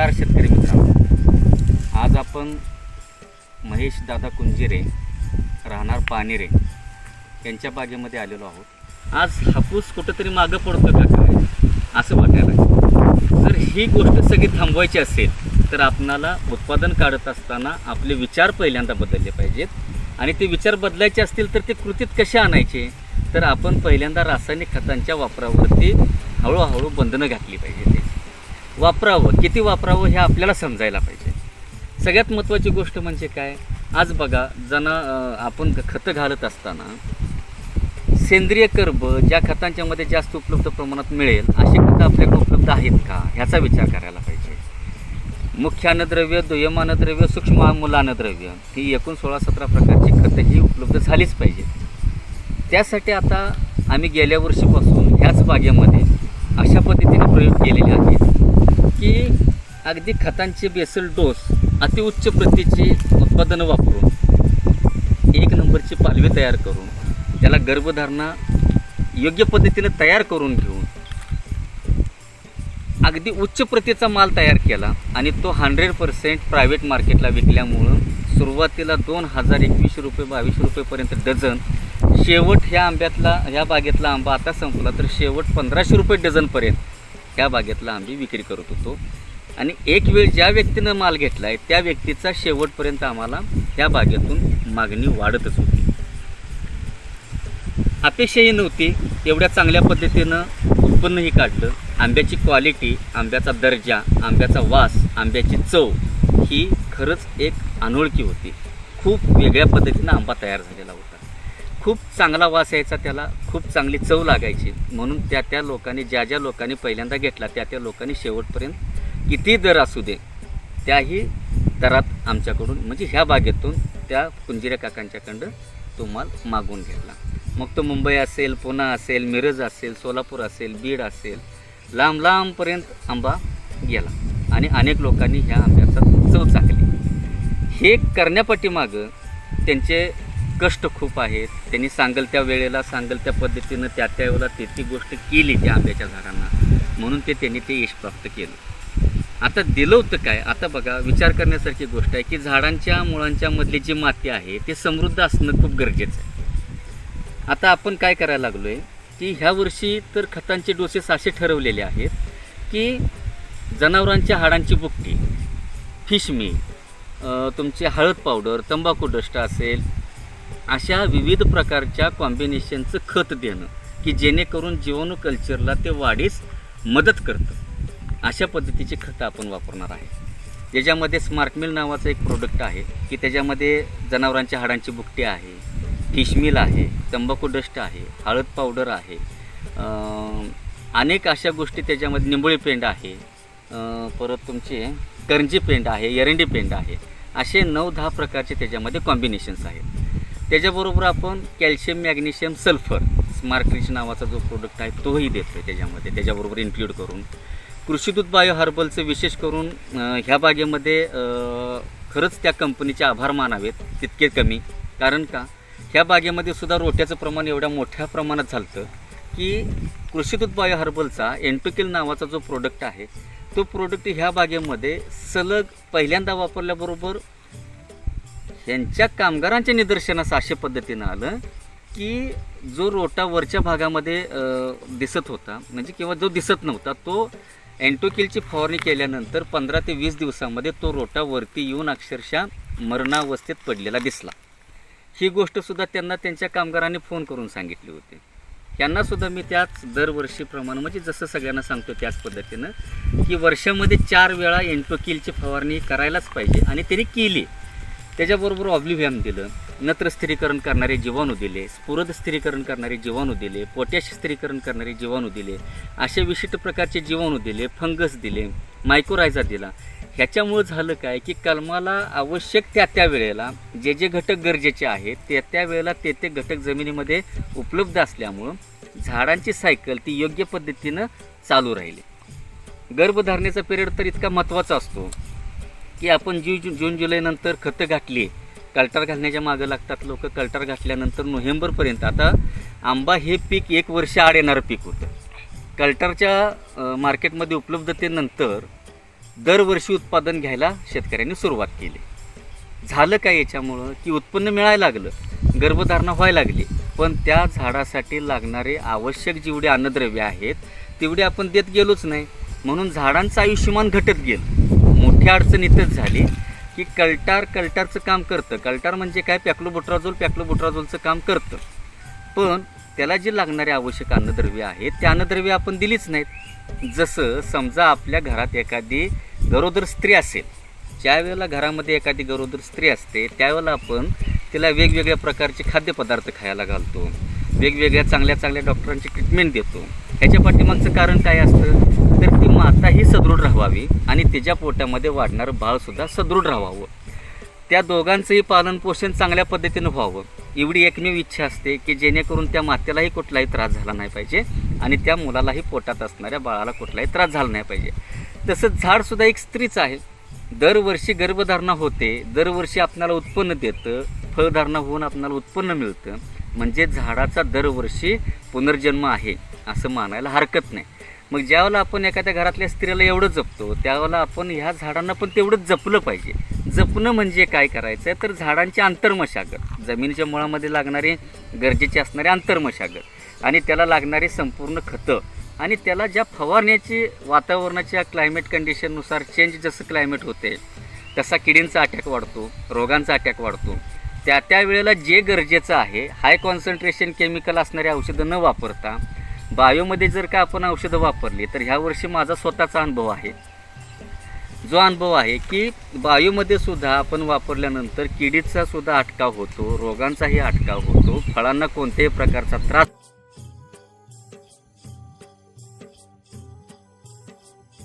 नमस्कार शेतकरी मित्रांनो. आज आपण महेश दादा कुंजिरे राहणार पानेरे यांच्या बागेमध्ये आलेलो आहोत. आज हापूस कुठंतरी मागं पडतो का काय? असं वाटायला जर ही गोष्ट सगळी थांबवायची असेल तर आपणाला उत्पादन काढत असताना आपले विचार पहिल्यांदा बदलले पाहिजेत. आणि ते विचार बदलायचे असतील तर ते कृतीत कसे आणायचे? तर आपण पहिल्यांदा रासायनिक खतांच्या वापरावरती हळूहळू बंधनं घातली पाहिजेत. वापरावं किती वापरावं हे आपल्याला समजायला पाहिजे. सगळ्यात महत्त्वाची गोष्ट म्हणजे काय? आज बघा जण आपण खतं घालत असताना सेंद्रिय कर्ब ज्या खतांच्यामध्ये जास्त उपलब्ध प्रमाणात मिळेल अशी खतं आपल्याकडे उपलब्ध आहेत का? ह्याचा विचार करायला पाहिजे. मुख्य अन्नद्रव्य दुय्यम अन्नद्रव्य सूक्ष्म अमूल अन्नद्रव्य ही एकूण सोळा सतरा प्रकारची खतं ही उपलब्ध झालीच पाहिजे त्यासाठी आता आम्ही गेल्या वर्षीपासून ह्याच बागेमध्ये अशा पद्धतीने प्रयोग केलेले आहेत. अगदी खतांचे बेसल डोस अतिउच्च प्रतीची उत्पादनं वापरून एक नंबरची पालवी तयार करून त्याला गर्भधारणा योग्य पद्धतीनं तयार करून घेऊन अगदी उच्च प्रतीचा माल तयार केला आणि तो हंड्रेड पर्सेंट प्रायव्हेट मार्केटला विकल्यामुळं सुरुवातीला दोन हजार एकवीसशे रुपये बावीसशे रुपयेपर्यंत डझन शेवट ह्या आंब्यातला ह्या बागेतला आंबा आता संपला तर शेवट पंधराशे रुपये डझनपर्यंत ह्या बागेतला आंबी विक्री करत होतो. आणि एक वेळ ज्या व्यक्तीनं माल घेतला आहे त्या व्यक्तीचा शेवटपर्यंत आम्हाला ह्या बागेतून मागणी वाढतच होती. अपेक्षाही नव्हती. एवढ्या चांगल्या पद्धतीनं उत्पन्नही काढलं. आंब्याची क्वालिटी आंब्याचा दर्जा आंब्याचा वास आंब्याची चव ही खरंच एक अनोळखी होती. खूप वेगळ्या पद्धतीनं आंबा तयार झालेला होता. खूप चांगला वास यायचा त्याला खूप चांगली चव लागायची. म्हणून त्या त्या लोकांनी ज्या ज्या लोकांनी पहिल्यांदा घेतला त्या त्या लोकांनी शेवटपर्यंत किती दर असू दे त्याही दरात आमच्याकडून म्हणजे ह्या बागेतून त्या कुंजिऱ्या काकांच्याकडं तो माल मागून घेतला मग तो मुंबई असेल पुणा असेल मिरज असेल सोलापूर असेल बीड असेल लांब लांबपर्यंत आंबा गेला. आणि अनेक लोकांनी ह्या आंब्याचा चव चाकली. हे करण्यापाठीमागं त्यांचे कष्ट खूप आहेत. त्यांनी सांगल त्या वेळेला सांगल त्या पद्धतीनं त्या त्यावेळेला ती ती गोष्ट केली त्या आंब्याच्या झाडांना. म्हणून ते त्यांनी ते यश प्राप्त केलं. आता दिलं होतं काय? आता बघा विचार करण्यासारखी गोष्ट आहे की झाडांच्या मुळांच्या मधली जी माती आहे ते समृद्ध असणं खूप गरजेचं आहे. आता आपण काय करायला लागलो आहे की ह्या वर्षी तर खतांचे डोसेस असे ठरवलेले आहेत की जनावरांच्या हाडांची बुकटी फिश मील तुमचे हळद पावडर तंबाखू डस्ट असेल अशा विविध प्रकारच्या कॉम्बिनेशनचं खत देणं की जेणेकरून जीवाणू कल्चरला ते वाढीस मदत करतं. अशा पद्धतीची खतं आपण वापरणार आहे. ज्याच्यामध्ये स्मार्टमिल नावाचं एक प्रोडक्ट आहे की त्याच्यामध्ये जनावरांच्या हाडांची बुकटी आहे फिशमिल आहे तंबाखू डस्ट आहे हळद पावडर आहे अनेक अशा गोष्टी त्याच्यामध्ये निंबोळी पेंड आहे परत तुमचे करंजी पेंड आहे एरंडी पेंड आहे असे नऊ दहा प्रकारचे त्याच्यामध्ये कॉम्बिनेशन्स आहेत. त्याच्याबरोबर आपण calcium magnesium sulphur smart rich नावाचा जो प्रोडक्ट आहे तोही देतो आहे त्याच्यामध्ये त्याच्याबरोबर इन्क्ल्यूड करून. कृषीदूत बायो हर्बलचं विशेष करून ह्या बागेमध्ये खरंच त्या कंपनीचे आभार मानावेत तितके कमी. कारण का? ह्या बागेमध्ये सुद्धा रोट्याचं प्रमाण एवढ्या मोठ्या प्रमाणात झालं की कृषीदूत बायो हर्बलचा एन्टोकिल नावाचा जो प्रोडक्ट आहे तो प्रोडक्ट ह्या बागेमध्ये सलग पहिल्यांदा वापरल्याबरोबर यांच्या कामगारांच्या निदर्शनास अशा पद्धतीनं आलं की जो रोटा वरच्या भागामध्ये दिसत होता म्हणजे किंवा जो दिसत नव्हता तो अँटोकिलची फवारणी केल्यानंतर पंधरा ते वीस दिवसामध्ये तो रोटा वरती येऊन अक्षरशः मरणावस्थेत पडलेला दिसला. ही गोष्टसुद्धा त्यांना त्यांच्या कामगारांनी फोन करून सांगितली होती. त्यांनासुद्धा मी त्याच दरवर्षीप्रमाणे म्हणजे जसं सगळ्यांना सांगतो त्याच पद्धतीनं की वर्षामध्ये चार वेळा एन्टोकिलची फवारणी करायलाच पाहिजे आणि त्यांनी केली. त्याच्याबरोबर ऑब्लिव्हियम दिलं नत्र स्थिरीकरण करणारे जीवाणू दिले स्फुरद स्थिरीकरण करणारे जीवाणू दिले पोटॅश स्थिरीकरण करणारे जीवाणू दिले असे विशिष्ट प्रकारचे जीवाणू दिले फंगस दिले मायक्रोरायझा दिला. ह्याच्यामुळं झालं काय की कलमाला आवश्यक त्या त्या वेळेला जे जे घटक गरजेचे आहेत त्या त्या वेळेला ते ते घटक जमिनीमध्ये उपलब्ध असल्यामुळं झाडांची सायकल ती योग्य पद्धतीनं चालू राहिली. गर्भधारणेचा पिरियड तर इतका महत्त्वाचा असतो. की आपण जू जून जून जुलैनंतर खतं घातली कल्टार घालण्याच्या मागं लागतात लोक कल्टार घातल्यानंतर नोव्हेंबरपर्यंत. आता आंबा हे पीक एक वर्ष आड येणारं पीक होतं. कल्टारच्या मार्केटमध्ये उपलब्धतेनंतर दरवर्षी उत्पादन घ्यायला शेतकऱ्यांनी सुरुवात केली. झालं काय याच्यामुळं? की उत्पन्न मिळायला लागलं गर्भधारणा व्हायला लागली. पण त्या झाडासाठी लागणारे आवश्यक जेवढे अन्नद्रव्य आहेत तेवढे आपण देत गेलोच नाही. म्हणून झाडांचं आयुष्यमान घटत गेलं. मोठी अडचण इथंच झाली की कल्टार कल्टारचं काम करतं. कल्टार म्हणजे काय? पॅक्लोबुट्राझोल पॅक्लोबुट्राझोलचं काम करतं. पण त्याला जे लागणारे आवश्यक अन्नद्रव्य आहेत ते अन्नद्रव्य आपण दिलीच नाहीत. जसं समजा आपल्या घरात एखादी गरोदर स्त्री असेल ज्यावेळेला घरामध्ये एखादी गरोदर स्त्री असते त्यावेळेला आपण तिला वेगवेगळ्या प्रकारचे खाद्यपदार्थ खायला घालतो वेगवेगळ्या चांगल्या चांगल्या डॉक्टरांची ट्रीटमेंट देतो. ह्याच्या पाठीमागचं कारण काय असतं? तर ती माता ही सदृढ राहावी आणि तिच्या पोटामध्ये वाढणारं बाळसुद्धा सदृढ राहावं. त्या दोघांचंही पालनपोषण चांगल्या पद्धतीनं व्हावं. एवढी एकमेव इच्छा असते की जेणेकरून त्या मातेलाही कुठलाही त्रास झाला नाही पाहिजे आणि त्या मुलालाही पोटात असणाऱ्या बाळाला कुठलाही त्रास झाला नाही पाहिजे. तसंच झाडसुद्धा एक स्त्रीच आहे. दरवर्षी गर्भधारणा होते दरवर्षी आपणाला उत्पन्न देतं फळधारणा होऊन आपणाला उत्पन्न मिळतं. म्हणजे झाडाचा दरवर्षी पुनर्जन्म आहे असं मानायला हरकत नाही. मग ज्यावेळेला आपण एखाद्या घरातल्या स्त्रीला एवढं जपतो त्यावेळेला आपण ह्या झाडांना पण तेवढंच जपलं पाहिजे. जपणं म्हणजे काय करायचं आहे तर झाडांची आंतरमशागत जमिनीच्या मुळामध्ये लागणारे गरजेचे असणारे आंतरमशागत आणि त्याला लागणारे संपूर्ण खतं आणि त्याला ज्या फवारण्याची वातावरणाच्या क्लायमेट कंडिशननुसार चेंज जसं क्लायमेट होते तसा किडींचा अटॅक वाढतो रोगांचा अटॅक वाढतो. त्या त्या वेळेला जे गरजेचं आहे हाय कॉन्सन्ट्रेशन केमिकल असणारे औषधं न वापरता बायोमध्ये जर का आपण औषधं वापरली तर ह्या वर्षी माझा स्वतःचा अनुभव आहे. जो अनुभव आहे की बायोमध्ये सुद्धा आपण वापरल्यानंतर किडीचा सुद्धा अटकाव होतो रोगांचाही अटकाव होतो फळांना कोणत्याही प्रकारचा त्रास